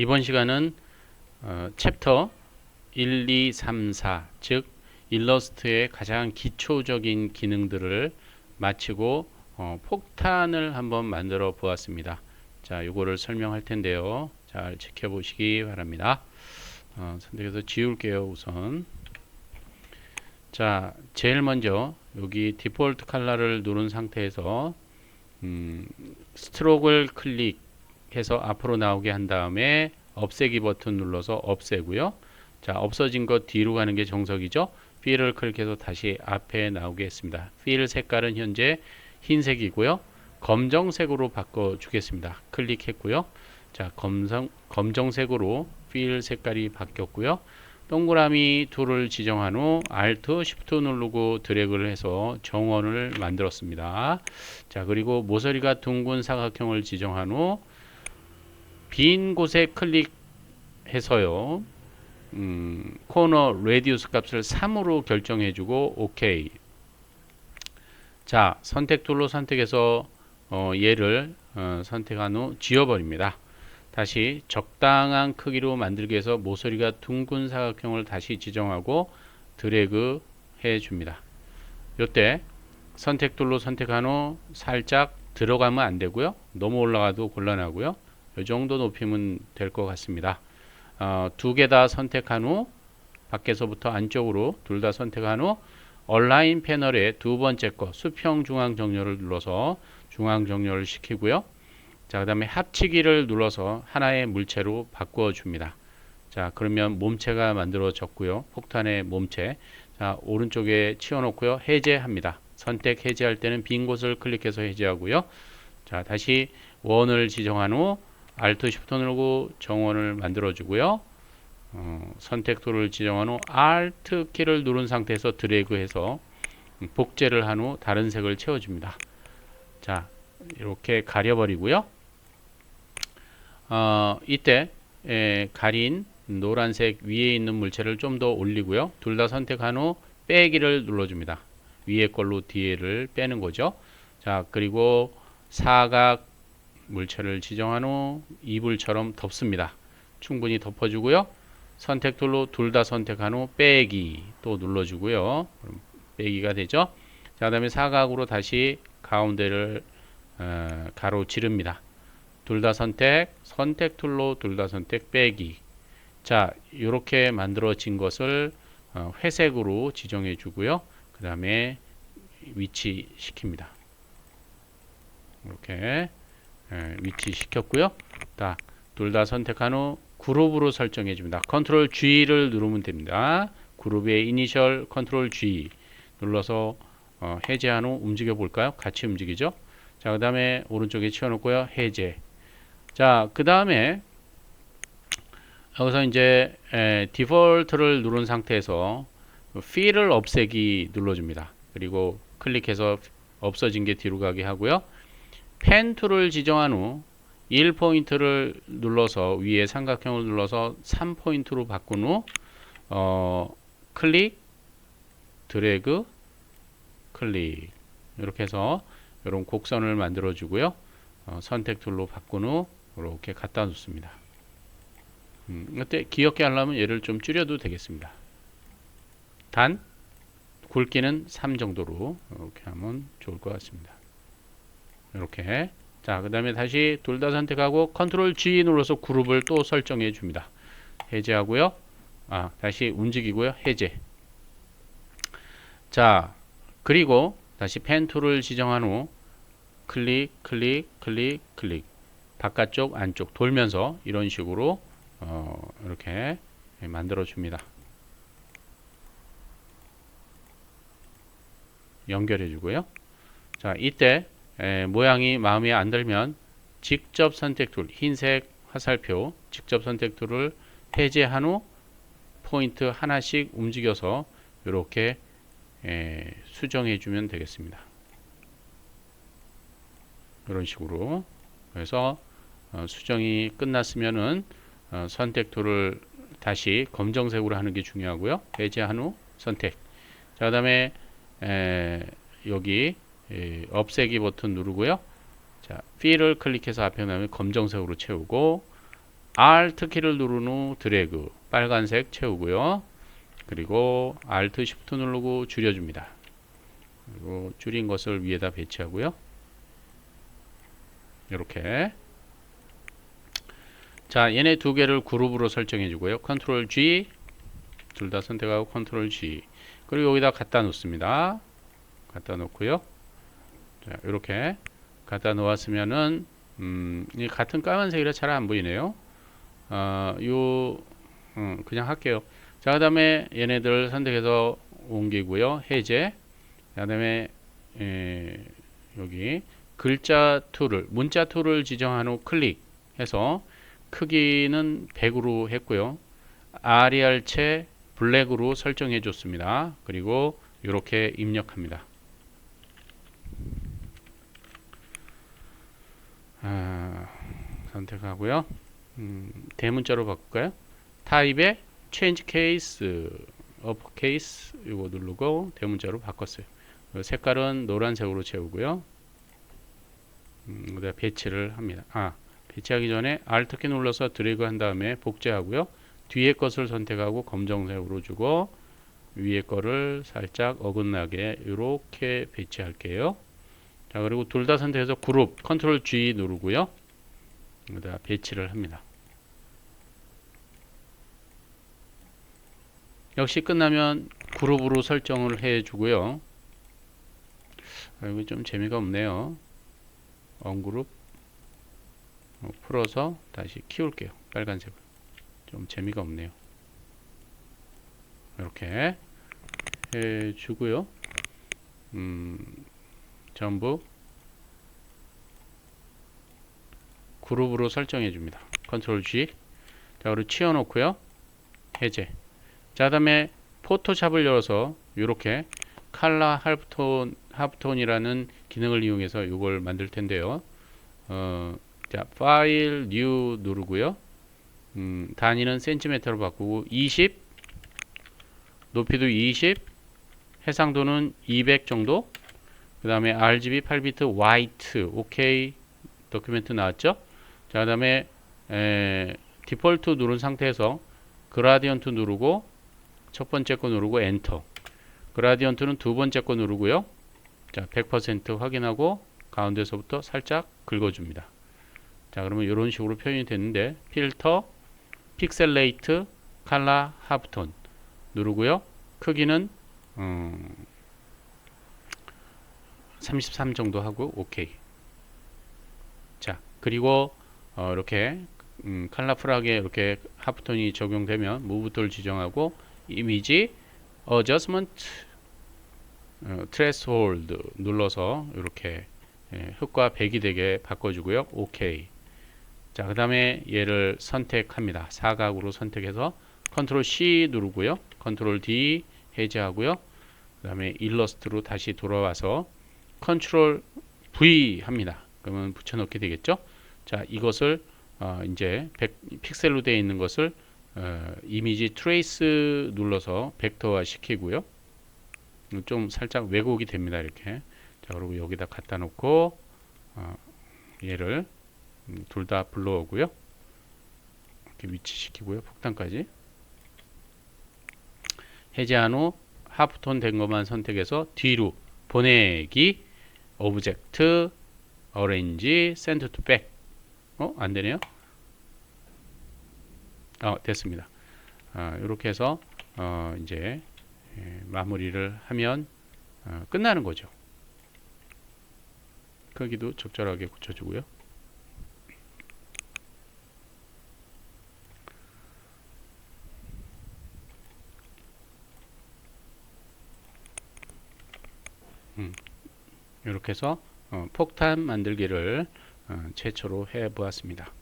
이번 시간은 어, 챕터 1, 2, 3, 4, 즉 일러스트의 가장 기초적인 기능들을 마치고 어, 폭탄을 한번 만들어 보았습니다. 자, 요거를 설명할 텐데요. 잘 지켜보시기 바랍니다. 어, 선택해서 지울게요, 우선. 자, 제일 먼저 여기 디폴트 컬러를 누른 상태에서 음, 스트로크를 클릭 해서 앞으로 나오게 한 다음에 없애기 버튼 눌러서 없애고요. 자, 없어진 것 뒤로 가는 게 정석이죠. 필을 클릭해서 다시 앞에 나오게 했습니다. 필 색깔은 현재 흰색이고요. 검정색으로 바꿔 주겠습니다. 클릭했고요. 자, 검정, 검정색으로 필 색깔이 바뀌었고요. 동그라미 툴을 지정한 후 Alt, Shift 누르고 드래그를 해서 정원을 만들었습니다. 자, 그리고 모서리가 둥근 사각형을 지정한 후 빈 곳에 클릭해서요. 음, 코너 레디우스 값을 3으로 결정해 주고 오케이. 자, 선택 툴로 선택해서 어, 얘를 어, 선택한 후 지워버립니다. 다시 적당한 크기로 만들기 위해서 모서리가 둥근 사각형을 다시 지정하고 드래그 해 줍니다. 이때 선택 툴로 선택한 후 살짝 들어가면 안 되고요. 너무 올라가도 곤란하고요. 이 정도 높이면 될 것 같습니다. 어, 두개 다 선택한 후 밖에서부터 안쪽으로 둘 다 선택한 후 얼라인 패널의 두 번째 거 수평 중앙 정렬을 눌러서 중앙 정렬을 시키고요. 자, 그 다음에 합치기를 눌러서 하나의 물체로 바꾸어 줍니다. 자, 그러면 몸체가 만들어졌고요. 폭탄의 몸체. 자, 오른쪽에 치워 놓고요. 해제합니다. 선택 해제할 때는 빈 곳을 클릭해서 해제하고요. 자, 다시 원을 지정한 후 Alt Shift 누르고 정원을 만들어 주고요. 어, 선택 툴을 지정한 후 Alt 키를 누른 상태에서 드래그해서 복제를 한 후 다른 색을 채워 줍니다. 자, 이렇게 가려버리고요. 어, 이때 에, 가린 노란색 위에 있는 물체를 좀 더 올리고요. 둘 다 선택한 후 빼기를 눌러줍니다. 위에 걸로 뒤에를 빼는 거죠. 자, 그리고 사각 물체를 지정한 후 이불처럼 덮습니다. 충분히 덮어주고요. 선택 툴로 둘 다 선택한 후 빼기 또 눌러주고요. 빼기가 되죠. 자, 그 다음에 사각으로 다시 가운데를 어, 가로 지릅니다. 둘 다 선택, 선택 툴로 둘 다 선택 빼기. 자, 이렇게 만들어진 것을 어, 회색으로 지정해 주고요. 그 다음에 위치 시킵니다. 이렇게 예, 위치 시켰고요. 자, 둘다 선택한 후 그룹으로 설정해 줍니다. 컨트롤 G를 누르면 됩니다. 그룹의 이니셜 컨트롤 G 눌러서 어, 해제한 후 움직여 볼까요? 같이 움직이죠. 자, 그 다음에 오른쪽에 치워놓고요. 해제. 자, 그 다음에 여기서 이제 에, 디폴트를 누른 상태에서 필을 없애기 눌러줍니다. 그리고 클릭해서 없어진 게 뒤로 가게 하고요. 펜 툴을 지정한 후 1포인트를 눌러서 위에 삼각형을 눌러서 3포인트로 바꾼 후 어, 클릭, 드래그, 클릭 이렇게 해서 이런 곡선을 만들어 주고요. 어, 선택 툴로 바꾼 후 이렇게 갖다 놓습니다. 음, 이때 귀엽게 하려면 얘를 좀 줄여도 되겠습니다. 단 굵기는 3 정도로 이렇게 하면 좋을 것 같습니다. 이렇게 자, 그 다음에 다시 둘 다 선택하고 컨트롤 G 눌러서 그룹을 또 설정해 줍니다. 해제하고요. 아, 다시 움직이고요. 해제. 자, 그리고 다시 펜 툴을 지정한 후 클릭, 클릭, 클릭, 클릭. 바깥쪽, 안쪽 돌면서 이런 식으로 어, 이렇게 만들어 줍니다. 연결해 주고요. 자, 이때 에, 모양이 마음에 안 들면 직접 선택 툴, 흰색 화살표 직접 선택 툴을 해제한 후 포인트 하나씩 움직여서 이렇게 에, 수정해 주면 되겠습니다. 이런 식으로 그래서 어, 수정이 끝났으면은 어, 선택 툴을 다시 검정색으로 하는 게 중요하고요. 해제한 후 선택. 자, 그다음에 에, 여기 에, 없애기 버튼 누르고요. 자, 필을 클릭해서 앞에 나면 검정색으로 채우고 Alt 키를 누른 후 드래그 빨간색 채우고요. 그리고 Alt Shift 누르고 줄여줍니다. 그리고 줄인 것을 위에다 배치하고요. 이렇게 자 얘네 두 개를 그룹으로 설정해 주고요. 컨트롤 G 둘 다 선택하고 컨트롤 G 그리고 여기다 갖다 놓습니다. 갖다 놓고요. 자 이렇게 갖다 놓았으면은 음, 이 같은 까만색이라 잘 안 보이네요. 어, 요 음, 그냥 할게요. 자 그다음에 얘네들 선택해서 옮기고요. 해제. 그다음에 에, 여기 글자 툴을 문자 툴을 지정한 후 클릭해서 크기는 100으로 했고요. 아리알체 블랙으로 설정해 줬습니다. 그리고 이렇게 입력합니다. 선택하고요. 음, 대문자로 바꿀까요? 타입에 change case, uppercase 이거 누르고 대문자로 바꿨어요. 색깔은 노란색으로 채우고요. 음, 배치를 합니다. 아, 배치하기 전에 Alt 키 눌러서 드래그 한 다음에 복제하고요. 뒤에 것을 선택하고 검정색으로 주고 위에 거를 살짝 어긋나게 이렇게 배치할게요. 자 그리고 둘 다 선택해서 그룹 컨트롤 G 누르고요. 그다 배치를 합니다. 역시 끝나면 그룹으로 설정을 해주고요. 아, 이거 좀 재미가 없네요. 언그룹 어, 풀어서 다시 키울게요. 빨간색을. 좀 재미가 없네요. 이렇게 해주고요. 음, 전부 그룹으로 설정해 줍니다. 컨트롤 G. 자, 그리고 치워 놓고요. 해제. 자, 그다음에 포토샵을 열어서 이렇게 칼라 하프톤 하프톤이라는 기능을 이용해서 이걸 만들 텐데요. 어, 자, 파일 뉴 누르고요. 음, 단위는 센티미터로 바꾸고 20 높이도 20 해상도는 200 정도 그 다음에 RGB 8비트 화이트 오케이 도큐멘트 나왔죠 자 그 다음에 디폴트 누른 상태에서 그라디언트 누르고 첫 번째 거 누르고 엔터. 그라디언트는 두 번째 거 누르고요. 자 100% 확인하고 가운데서부터 살짝 긁어줍니다. 자 그러면 이런 식으로 표현이 됐는데 필터 픽셀레이트 칼라 하프톤 누르고요. 크기는 음, 33 정도 하고 오케이. 자 그리고 어, 이렇게 음, 컬러풀하게 이렇게 하프톤이 적용되면 무브 툴 지정하고 이미지 어저스먼트 어, 트레스홀드 눌러서 이렇게 예, 흑과 백이 되게 바꿔주고요. 오케이 자 그 다음에 얘를 선택합니다. 사각으로 선택해서 컨트롤 C 누르고요. 컨트롤 D 해제하고요. 그 다음에 일러스트로 다시 돌아와서 컨트롤 V 합니다. 그러면 붙여넣게 되겠죠. 자, 이것을 어, 이제 100 픽셀로 되어 있는 것을 어, 이미지 트레이스 눌러서 벡터화 시키고요. 좀 살짝 왜곡이 됩니다. 이렇게. 자, 그리고 여기다 갖다 놓고 어, 얘를 음, 둘다 불러오고요. 이렇게 위치시키고요. 폭탄까지. 해제한 후 하프톤 된 것만 선택해서 뒤로 보내기 오브젝트 어레인지 센터 투 백. 어, 안 되네요. 어, 됐습니다. 어, 이렇게 해서 어, 이제 예, 마무리를 하면 어, 끝나는 거죠. 크기도 적절하게 고쳐주고요. 음, 이렇게 해서 어, 폭탄 만들기를 어, 최초로 해 보았습니다.